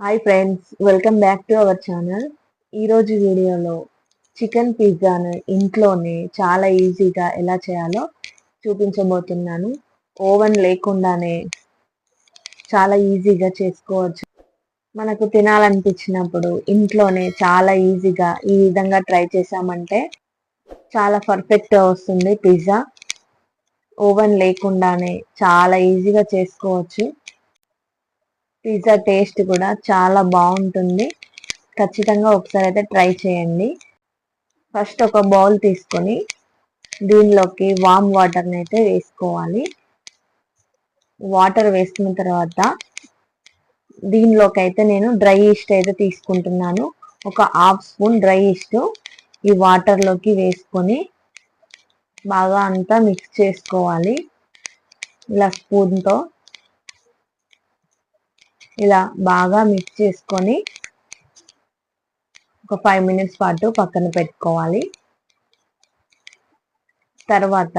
Hi friends welcome back to our channel ఈరోజు వీడియోలో chicken పిజ్జాను ఇంట్లోనే చాలా ఈజీగా ఎలా చేయాలో చూపించబోతున్నాను. ఓవెన్ లేకుండానే చాలా ఈజీగా చేసుకోవచ్చు. మనకు తినాలనిపించినప్పుడు ఇంట్లోనే చాలా ఈజీగా ఈ విధంగా ట్రై చేసామంటే చాలా పర్ఫెక్ట్గా వస్తుంది పిజ్జా. ఓవెన్ లేకుండానే చాలా ఈజీగా చేసుకోవచ్చు. పిజ్జా టేస్ట్ కూడా చాలా బాగుంటుంది. ఖచ్చితంగా ఒకసారి అయితే ట్రై చేయండి. ఫస్ట్ ఒక బౌల్ తీసుకొని దీనిలోకి వామ్ వాటర్ని అయితే వేసుకోవాలి. వాటర్ వేసుకున్న తర్వాత దీనిలోకి అయితే నేను డ్రై ఈస్ట్ అయితే తీసుకుంటున్నాను. ఒక హాఫ్ స్పూన్ డ్రై ఈస్ట్ ఈ వాటర్లోకి వేసుకొని బాగా అంతా మిక్స్ చేసుకోవాలి. ఇలా స్పూన్తో ఇలా బాగా మిక్స్ చేసుకొని ఒక ఫైవ్ మినిట్స్ పాటు పక్కన పెట్టుకోవాలి. తర్వాత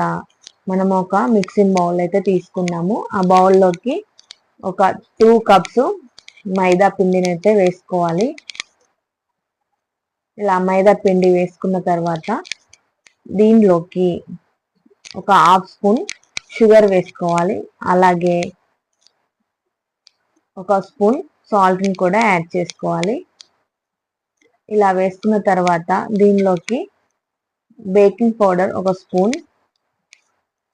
మనం ఒక మిక్సింగ్ బౌల్ అయితే తీసుకున్నాము. ఆ బౌల్లోకి ఒక టూ కప్స్ మైదా పిండిని అయితే వేసుకోవాలి. ఇలా మైదా పిండి వేసుకున్న తర్వాత దీనిలోకి ఒక హాఫ్ స్పూన్ షుగర్ వేసుకోవాలి. అలాగే ఒక స్పూన్ సాల్ట్ని కూడా యాడ్ చేసుకోవాలి. ఇలా వేసుకున్న తర్వాత దీనిలోకి బేకింగ్ పౌడర్ ఒక స్పూన్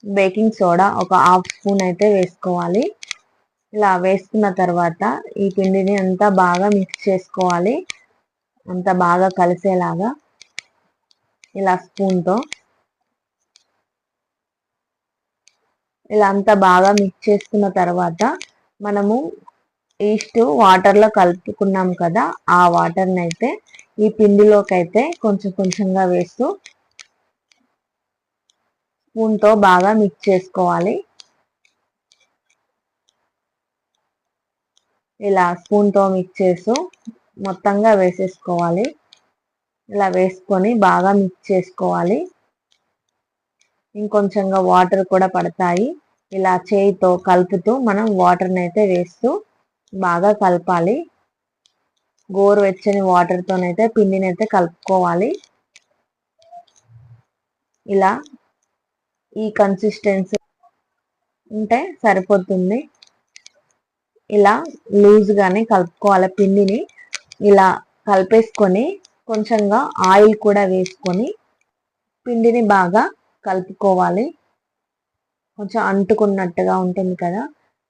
బేకింగ్ సోడా ఒక హాఫ్ స్పూన్ అయితే వేసుకోవాలి. ఇలా వేసుకున్న తర్వాత ఈ పిండిని అంతా బాగా మిక్స్ చేసుకోవాలి. అంతా బాగా కలిసేలాగా ఇలా స్పూన్తో. ఇలా అంతా బాగా మిక్స్ చేసుకున్న తర్వాత మనము ఈస్ట్ వాటర్లో కలుపుకున్నాం కదా ఆ వాటర్ని అయితే ఈ పిండిలోకి అయితే కొంచెం కొంచెంగా వేస్తూ స్పూన్తో బాగా మిక్స్ చేసుకోవాలి. ఇలా స్పూన్తో మిక్స్ చేస్తూ మొత్తంగా వేసేసుకోవాలి. ఇలా వేసుకొని బాగా మిక్స్ చేసుకోవాలి. ఇంకొంచెంగా వాటర్ కూడా పడతాయి. ఇలా చేయితో కలుపుతూ మనం వాటర్ని అయితే వేస్తూ బాగా కలపాలి. గోరువెచ్చని వాటర్తోనైతే పిండిని అయితే కలుపుకోవాలి. ఇలా ఈ కన్సిస్టెన్సీ ఉంటే సరిపోతుంది. ఇలా లూజ్గానే కలుపుకోవాలి పిండిని. ఇలా కలిపేసుకొని కొంచెంగా ఆయిల్ కూడా వేసుకొని పిండిని బాగా కలుపుకోవాలి. కొంచెం అంటుకున్నట్టుగా ఉంటుంది కదా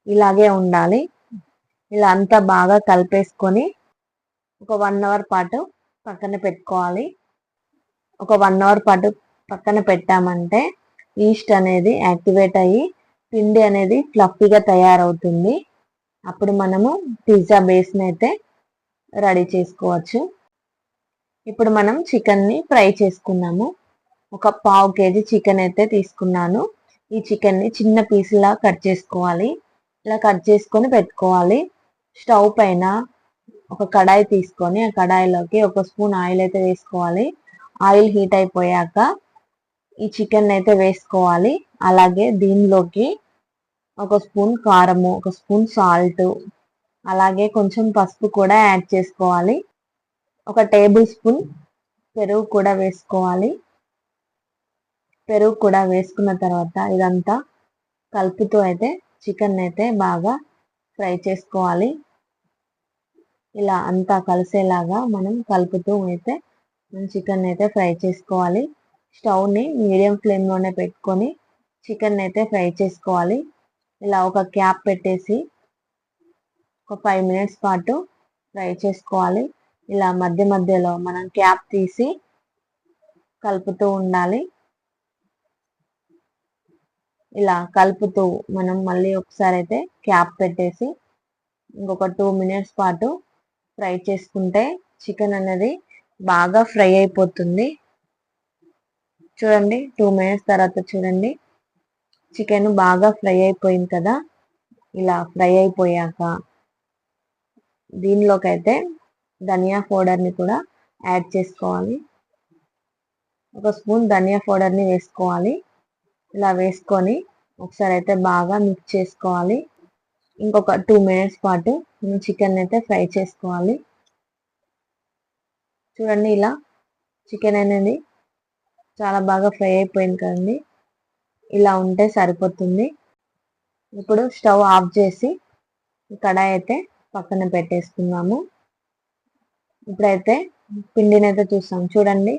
ఇలాగే ఉండాలి. ఇలా అంతా బాగా కలిపేసుకొని ఒక వన్ అవర్ పాటు పక్కన పెట్టుకోవాలి. ఒక వన్ అవర్ పాటు పక్కన పెట్టామంటే ఈస్ట్ అనేది యాక్టివేట్ అయ్యి పిండి అనేది ఫ్లఫీగా తయారవుతుంది. అప్పుడు మనము పిజ్జా బేస్ని అయితే రెడీ చేసుకోవచ్చు. ఇప్పుడు మనం చికెన్ని ఫ్రై చేసుకున్నాము. ఒక పావు కేజీ చికెన్ అయితే తీసుకున్నాను. ఈ చికెన్ని చిన్న పీసులా కట్ చేసుకోవాలి. ఇలా కట్ చేసుకొని పెట్టుకోవాలి. స్టవ్ పైన ఒక కడాయి తీసుకొని ఆ కడాయిలోకి ఒక స్పూన్ ఆయిల్ అయితే వేసుకోవాలి. ఆయిల్ హీట్ అయిపోయాక ఈ చికెన్ అయితే వేసుకోవాలి. అలాగే దీనిలోకి ఒక స్పూన్ కారము ఒక స్పూన్ సాల్ట్ అలాగే కొంచెం పసుపు కూడా యాడ్ చేసుకోవాలి. ఒక టేబుల్ స్పూన్ పెరుగు కూడా వేసుకోవాలి. పెరుగు కూడా వేసుకున్న తర్వాత ఇదంతా కలుపుతూ అయితే చికెన్ అయితే బాగా ఫ్రై చేసుకోవాలి. ఇలా అంతా కలిసేలాగా మనం కలుపుతూ అయితే చికెన్ అయితే ఫ్రై చేసుకోవాలి. స్టవ్ని మీడియం ఫ్లేమ్లోనే పెట్టుకొని చికెన్ అయితే ఫ్రై చేసుకోవాలి. ఇలా ఒక క్యాప్ పెట్టేసి ఒక ఫైవ్ మినిట్స్ పాటు ఫ్రై చేసుకోవాలి. ఇలా మధ్య మధ్యలో మనం క్యాప్ తీసి కలుపుతూ ఉండాలి. ఇలా కలుపుతూ మనం మళ్ళీ ఒకసారి అయితే క్యాప్ పెట్టేసి ఇంకొక టూ మినిట్స్ పాటు ఫ్రై చేసుకుంటే చికెన్ అనేది బాగా ఫ్రై అయిపోతుంది. చూడండి టూ మినిట్స్ తర్వాత చూడండి. చికెన్ బాగా ఫ్రై అయిపోయింది కదా? ఇలా ఫ్రై అయిపోయాక దీనిలోకి అయితే ధనియా పౌడర్ని కూడా యాడ్ చేసుకోవాలి. ఒక స్పూన్ ధనియా పౌడర్ని వేసుకోవాలి. ఇలా వేసుకొని ఒకసారి అయితే బాగా మిక్స్ చేసుకోవాలి. ఇంకొక టూ మినిట్స్ పాటు మనం చికెన్ అయితే ఫ్రై చేసుకోవాలి. చూడండి ఇలా చికెన్ అనేది చాలా బాగా ఫ్రై అయిపోయింది కదండి. ఇలా ఉంటే సరిపోతుంది. ఇప్పుడు స్టవ్ ఆఫ్ చేసి కడాయి అయితే పక్కన పెట్టేసుకున్నాము ఇప్పుడైతే పిండిని అయితే చూస్తాం. చూడండి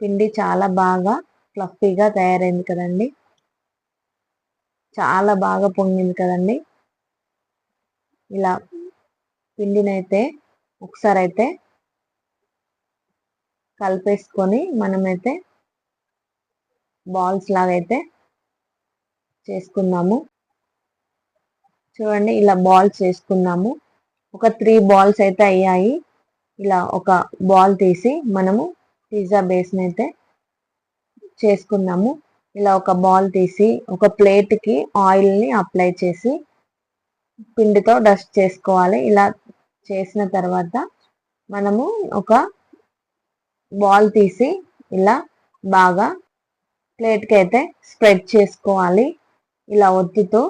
పిండి చాలా బాగా ఫ్లఫీగా తయారైంది కదండి. చాలా బాగా పొంగింది కదండి. ఇలా పిండినైతే ఒకసారి అయితే కలిపేసుకొని మనమైతే బాల్స్ లాగా అయితే చేసుకున్నాము చూడండి ఇలా బాల్స్ చేసుకున్నాము. ఒక త్రీ బాల్స్ అయితే అయ్యాయి. ఇలా ఒక బాల్ తీసి మనము పిజ్జా బేస్ని అయితే చేసుకున్నాము. ఇలా ఒక బాల్ తీసి ఒక ప్లేట్కి ఆయిల్ని అప్లై చేసి పిండితో డస్ట్ చేసుకోవాలి. ఇలా చేసిన తర్వాత మనము ఒక బాల్ తీసి ఇలా బాగా ప్లేట్కి అయితే స్ప్రెడ్ చేసుకోవాలి. ఇలా ఒత్తితో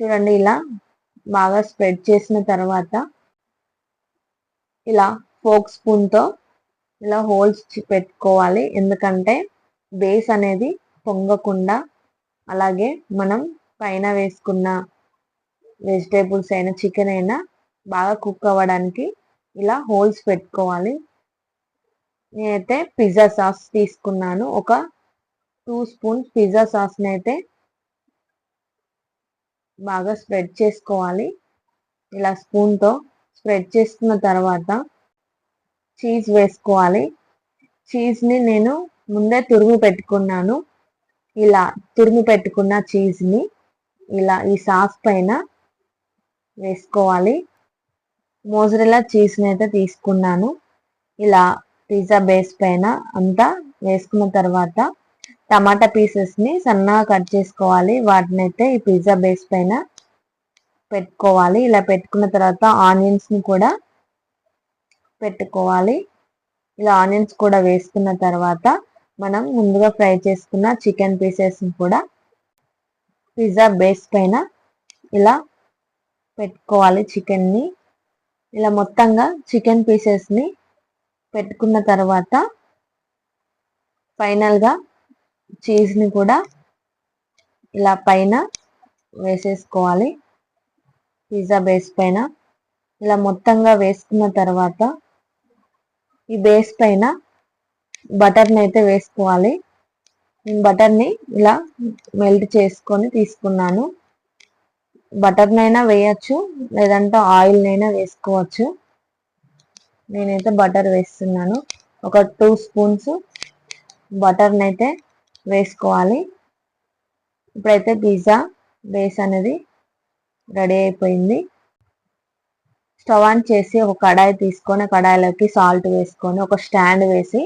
చూడండి ఇలా బాగా స్ప్రెడ్ చేసిన తర్వాత ఇలా ఫోక్ స్పూన్తో ఇలా హోల్స్ పెట్టుకోవాలి. ఎందుకంటే బేస్ అనేది పొంగకుండా అలాగే మనం పైన వేసుకున్న వెజిటేబుల్స్ అయినా చికెన్ అయినా బాగా కుక్ అవ్వడానికి ఇలా హోల్స్ పెట్టుకోవాలి. నేనైతే పిజ్జా సాస్ తీసుకున్నాను. ఒక టూ స్పూన్స్ పిజ్జా సాస్ని అయితే బాగా స్ప్రెడ్ చేసుకోవాలి. ఇలా స్పూన్తో స్ప్రెడ్ చేసుకున్న తర్వాత చీజ్ వేసుకోవాలి. చీజ్ని నేను ముందే తురుము పెట్టుకున్నాను. ఇలా తురిమి పెట్టుకున్న చీజ్ని ఇలా ఈ సాస్ పైన వేసుకోవాలి. మోజరెలా చీజ్ని అయితే తీసుకున్నాను. ఇలా పిజ్జా బేస్ పైన అంతా వేసుకున్న తర్వాత టమాటా పీసెస్ని సన్నగా కట్ చేసుకోవాలి. వాటిని అయితే ఈ పిజ్జా బేస్ పైన పెట్టుకోవాలి. ఇలా పెట్టుకున్న తర్వాత ఆనియన్స్ని కూడా పెట్టుకోవాలి. ఇలా ఆనియన్స్ కూడా వేసుకున్న తర్వాత మనం ముందుగా ఫ్రై చేసుకున్న చికెన్ పీసెస్ని కూడా పిజ్జా బేస్ పైన ఇలా పెట్టుకోవాలి చికెన్ని ఇలా మొత్తంగా చికెన్ పీసెస్ని పెట్టుకున్న తర్వాత ఫైనల్గా చీజ్ని కూడా ఇలా పైన వేసేసుకోవాలి పిజ్జా బేస్ పైన. ఇలా మొత్తంగా వేసుకున్న తర్వాత ఈ బేస్ పైన బటర్ని అయితే వేసుకోవాలి. నేను బటర్ని ఇలా మెల్ట్ చేసుకొని తీసుకున్నాను. బటర్నైనా వేయచ్చు లేదంటే ఆయిల్నైనా వేసుకోవచ్చు. నేనైతే బటర్ వేస్తున్నాను. ఒక టూ స్పూన్స్ బటర్ని అయితే వేసుకోవాలి. ఇప్పుడైతే పిజ్జా బేస్ అనేది రెడీ అయిపోయింది. స్టవ్ ఆన్ చేసి ఒక కడాయి తీసుకొని కడాయిలోకి సాల్ట్ వేసుకొని ఒక స్టాండ్ వేసి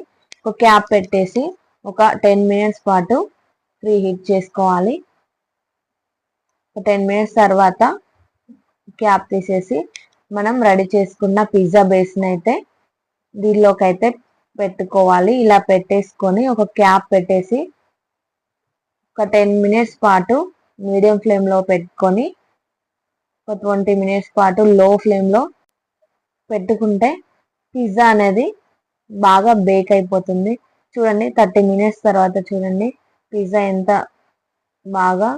ఒక క్యాప్ పెట్టేసి ఒక టెన్ మినిట్స్ పాటు ప్రీ హీట్ చేసుకోవాలి. ఒక టెన్ మినిట్స్ తర్వాత క్యాప్ తీసేసి మనం రెడీ చేసుకున్న పిజ్జా బేస్ని అయితే దీనిలోకి అయితే పెట్టుకోవాలి. ఇలా పెట్టేసుకొని ఒక క్యాప్ పెట్టేసి ఒక టెన్ మినిట్స్ పాటు మీడియం ఫ్లేమ్లో పెట్టుకొని ఒక ట్వంటీ మినిట్స్ పాటు లో ఫ్లేమ్లో పెట్టుకుంటే పిజ్జా అనేది బాగా బేక్ అయిపోతుంది. చూడండి థర్టీ మినిట్స్ తర్వాత చూడండి పిజ్జా ఎంత బాగా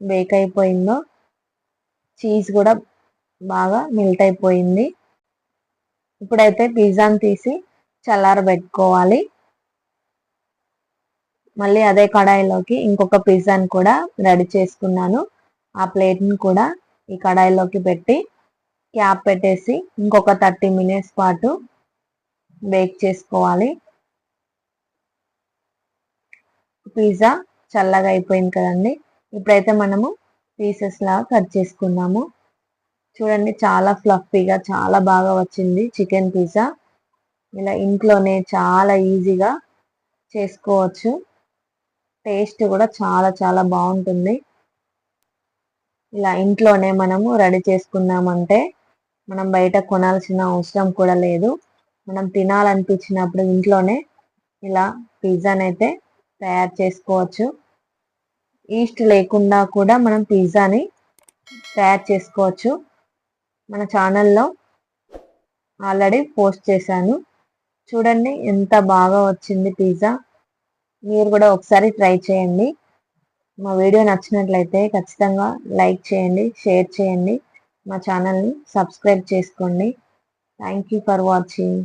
బేక్ అయిపోయిందో చీజ్ కూడా బాగా మెల్ట్ అయిపోయింది. ఇప్పుడైతే పిజ్జాని తీసి చల్లారబెట్టుకోవాలి. మళ్ళీ అదే కడాయిలోకి ఇంకొక పిజ్జాని కూడా రెడీ చేసుకున్నాను. ఆ ప్లేట్ని కూడా ఈ కడాయిలోకి పెట్టి క్యాప్ పెట్టేసి ఇంకొక థర్టీ మినిట్స్ పాటు బేక్ చేసుకోవాలి. పిజ్జా చల్లగా అయిపోయింది కదండి. ఇప్పుడైతే మనము పీసెస్ లాగా కట్ చేసుకున్నాము. చూడండి చాలా ఫ్లఫీగా చాలా బాగా వచ్చింది చికెన్ పిజ్జా. ఇలా ఇంట్లోనే చాలా ఈజీగా చేసుకోవచ్చు. టేస్ట్ కూడా చాలా చాలా బాగుంటుంది. ఇలా ఇంట్లోనే మనము రెడీ చేసుకున్నామంటే మనం బయట కొనాల్సిన అవసరం కూడా లేదు. మనం తినాలనిపించినప్పుడు ఇంట్లోనే ఇలా పిజ్జాని అయితే తయారు చేసుకోవచ్చు. ఈస్ట్ లేకుండా కూడా మనం పిజ్జాని తయారు చేసుకోవచ్చు. మన ఛానల్లో ఆల్రెడీ పోస్ట్ చేశాను. చూడండి ఎంత బాగా వచ్చింది పిజ్జా. మీరు కూడా ఒకసారి ట్రై చేయండి. మా వీడియో నచ్చినట్లయితే ఖచ్చితంగా లైక్ చేయండి షేర్ చేయండి. మా ఛానల్ని సబ్స్క్రైబ్ చేసుకోండి. Thank you for watching